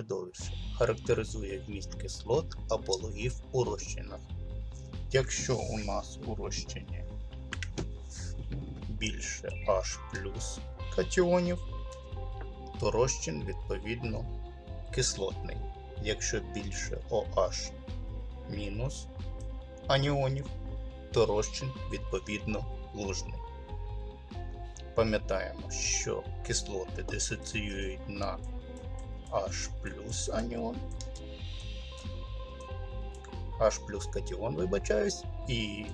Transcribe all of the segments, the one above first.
середовище. Характеризує вміст кислот або логів у розчинах. Якщо у нас у розчині більше H катіонів, то розчин відповідно кислотний. Якщо більше OH мінус аніонів, то розчин відповідно лужний. Пам'ятаємо, що кислоти дисоціюють на H плюс аніон, H плюс катіон, вибачаюсь, і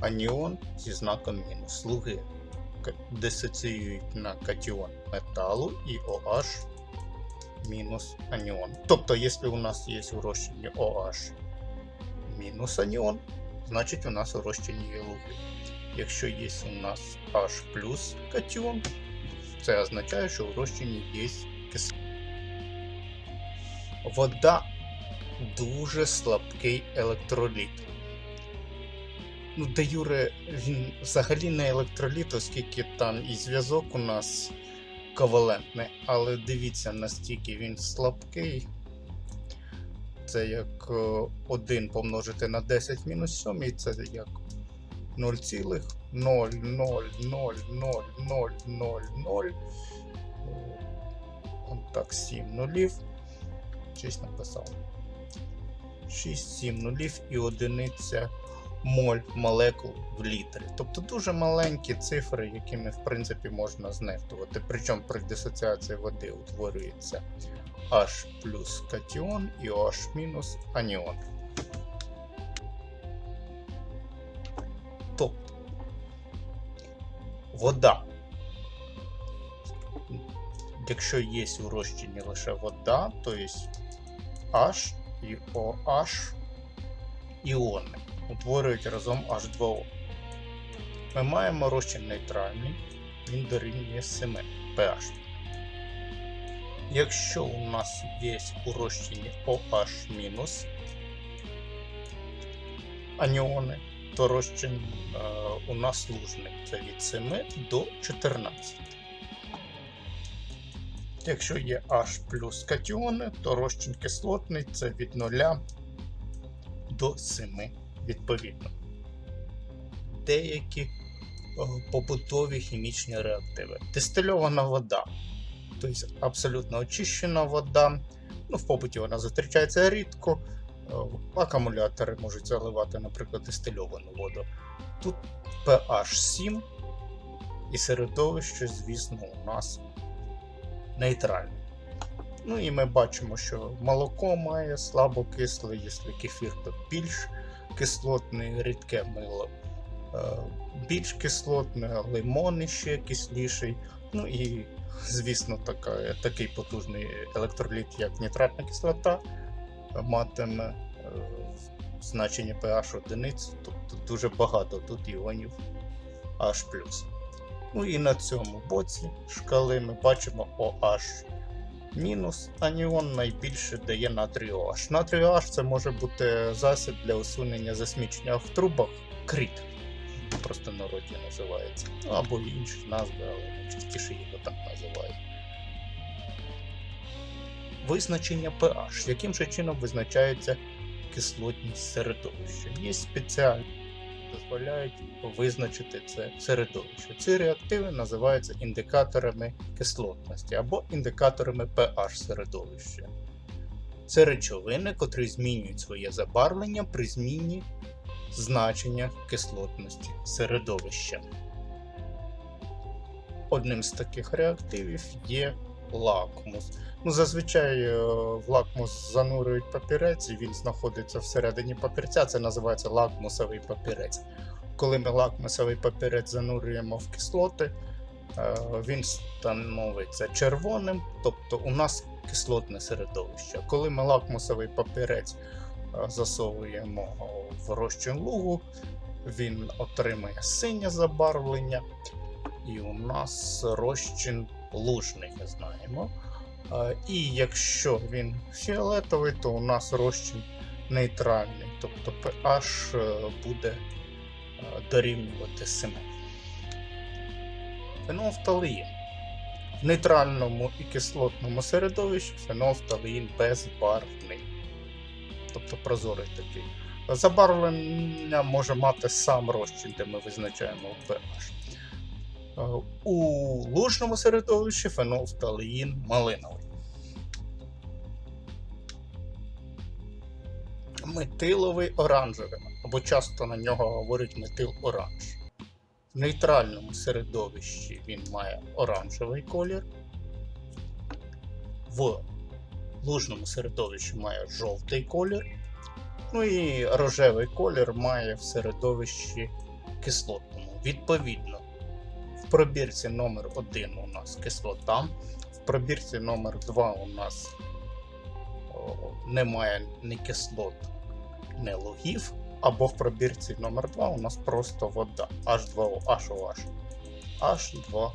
аніон зі знаком мінус. Слуги к- дисоціюють на катіон металу і OH мінус аніон. Тобто, якщо у нас є у розчині OH мінус аніон, значить у нас у розчині є луги. Якщо є у нас H плюс катіон, це означає, що у розчині є кислота. Вода дуже слабкий електроліт. Ну, де Юре, він взагалі не електроліт, оскільки там і зв'язок у нас ковалентний, але дивіться, настільки він слабкий. Це як 1 помножити на 10 мінус 7, і це як 0,0000000. Он так 7 нулів. Щось написав. 6-7 нулів і одиниця моль молекул в літрі. Тобто дуже маленькі цифри, якими в принципі можна знехтувати. Причому при дисоціації води утворюється H плюс катіон і OH мінус аніон. Тобто вода. Якщо є у розчині лише вода, то є H і OH іони утворюють разом H2O. Ми маємо розчин нейтральний, він дорівнює 7 pH. Якщо у нас є у розчині OH- аніони, то розчин е, у нас лужний. Це від 7 до 14. Якщо є H плюс катіони, то розчин кислотний це від 0 до 7 відповідно. Деякі е, побутові хімічні реактиви. Дистильована вода, тобто абсолютно очищена вода. Ну, в побуті вона зустрічається рідко. Е, Акумулятори можуть заливати, наприклад, дистильовану воду. Тут pH 7 і середовище, звісно, у нас нейтральне. Ну і ми бачимо, що молоко має слабо кисле, якщо кефір, то більш кислотне, рідке мило е, більш кислотне, лимон ще кисліший. Ну і, звісно, така, такий потужний електроліт, як нітратна кислота, матиме е, значення pH одиниць, тобто дуже багато тут іонів H. Ну і на цьому боці шкали ми бачимо OH мінус аніон найбільше дає натрій OH. Натрій OH це може бути засіб для усунення засмічення в трубах кріт. Просто в народі називається. Ну або інші назви, але найчастіше його так називають. Визначення pH. Яким же чином визначається кислотність середовища? Є спеціальні дозволяють визначити це середовище. Ці реактиви називаються індикаторами кислотності або індикаторами pH середовища. Це речовини, котрі змінюють своє забарвлення при зміні значення кислотності середовища. Одним з таких реактивів є лакмус. Ну, зазвичай е, в лакмус занурюють папірець, і він знаходиться всередині папірця. Це називається лакмусовий папірець. Коли ми лакмусовий папірець занурюємо в кислоти, е, він становиться червоним, тобто у нас кислотне середовище. Коли ми лакмусовий папірець е, засовуємо в розчин лугу, він отримує синє забарвлення, і у нас розчин лужний, знаємо. І якщо він фіолетовий, то у нас розчин нейтральний, тобто pH е, буде е, дорівнювати 7. Фенофталеїн. В нейтральному і кислотному середовищі фенолфталеїн безбарвний, тобто прозорий такий. Забарвлення може мати сам розчин, де ми визначаємо pH. Е, У лужному середовищі фенолфталеїн малиновий. Метиловий оранжевий, або часто на нього говорять метил оранж. В нейтральному середовищі він має оранжевий колір. В лужному середовищі має жовтий колір. Ну і рожевий колір має в середовищі кислотному. Відповідно, в пробірці номер 1 у нас кислота, в пробірці номер 2 у нас о, немає ні кислот, ні лугів, або в пробірці номер 2 у нас просто вода H2O, HOH. H2O.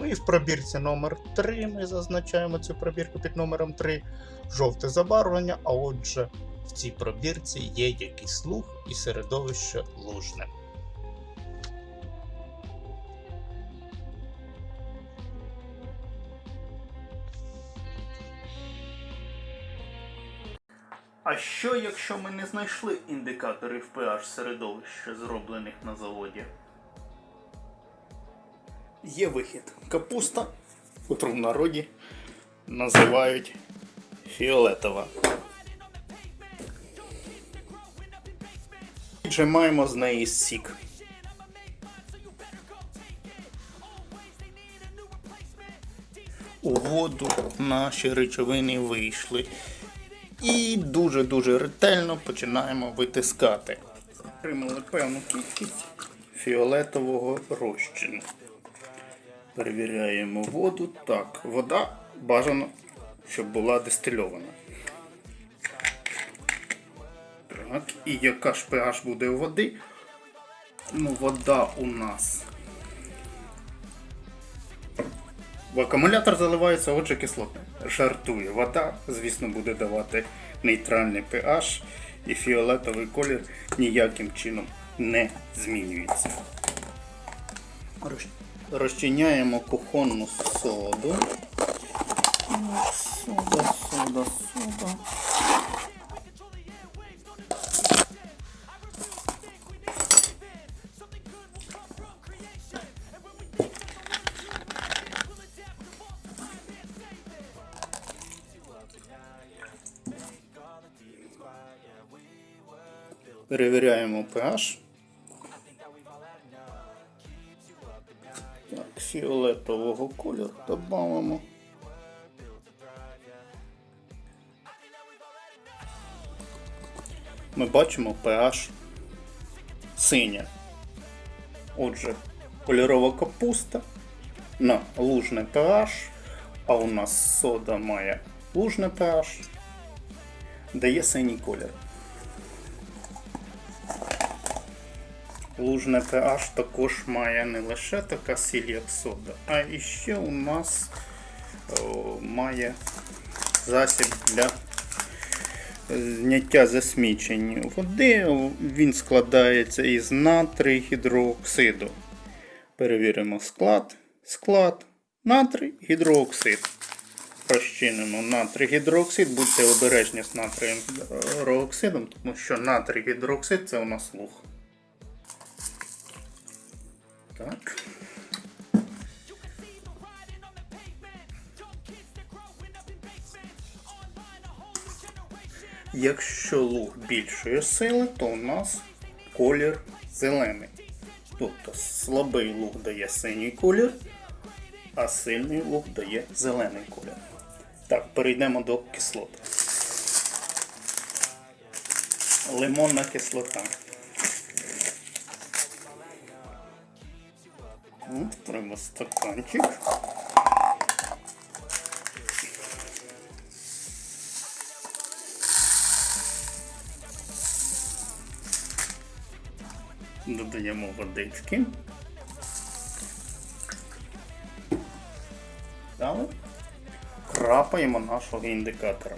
Ну і в пробірці номер 3 ми зазначаємо цю пробірку під номером 3 жовте забарвлення, а отже, в цій пробірці є якийсь луг і середовище лужне. А що, якщо ми не знайшли індикаторів pH середовища, зроблених на заводі? Є вихід. Капуста, котру в народі називають фіолетова. Віджимаємо з неї сік. У воду наші речовини вийшли. І дуже-дуже ретельно починаємо витискати. Отримали певну кількість фіолетового розчину. Перевіряємо воду. Так, вода бажано, щоб була дистильована. Так, і яка ж pH буде у води? Ну, вода у нас. В акумулятор заливається, отже, кислотне. Жартує. Вода, звісно, буде давати нейтральний pH, і фіолетовий колір ніяким чином не змінюється. Розчиняємо кухонну соду. Сода, сода, сода. Перевіряємо pH. Так, фіолетового кольору додамо. Ми бачимо pH синя. Отже, кольорова капуста на лужне pH, а у нас сода має лужне pH, дає синій колір. Лужне pH також має не лише така сіль, як сода, а і ще у нас о, має засіб для зняття засмічень води. Він складається із натрій гідрооксиду. Перевіримо склад. Склад натрій гідрооксид. Розчинимо натрій гідрооксид. Будьте обережні з натрієм гідрооксидом, тому що натрій гідрооксид це у нас луг. Так. Якщо луг більшої сили, то у нас колір зелений. Тобто слабий луг дає синій колір, а сильний луг дає зелений колір. Так, перейдемо до кислоти. Лимонна кислота. От, треба стаканчик. Додаємо водички. Крапаємо нашого індикатора.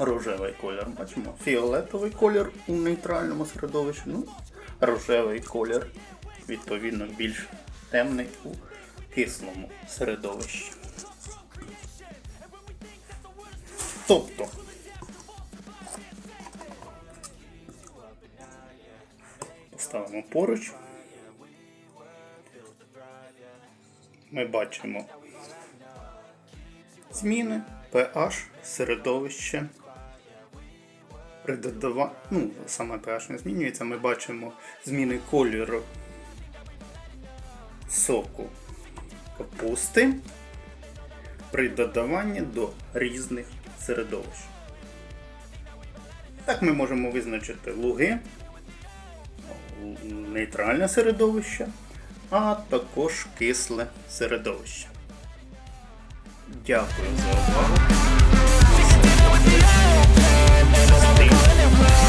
Рожевий колір бачимо. Фіолетовий колір у нейтральному середовищі. Ну, рожевий колір, відповідно, більш темний у кислому середовищі. Тобто, поставимо поруч. Ми бачимо зміни pH середовище. При ну, саме pH не змінюється, ми бачимо зміни кольору соку капусти при додаванні до різних середовищ. Так ми можемо визначити луги, нейтральне середовище, а також кисле середовище. Дякую за увагу. Everywhere.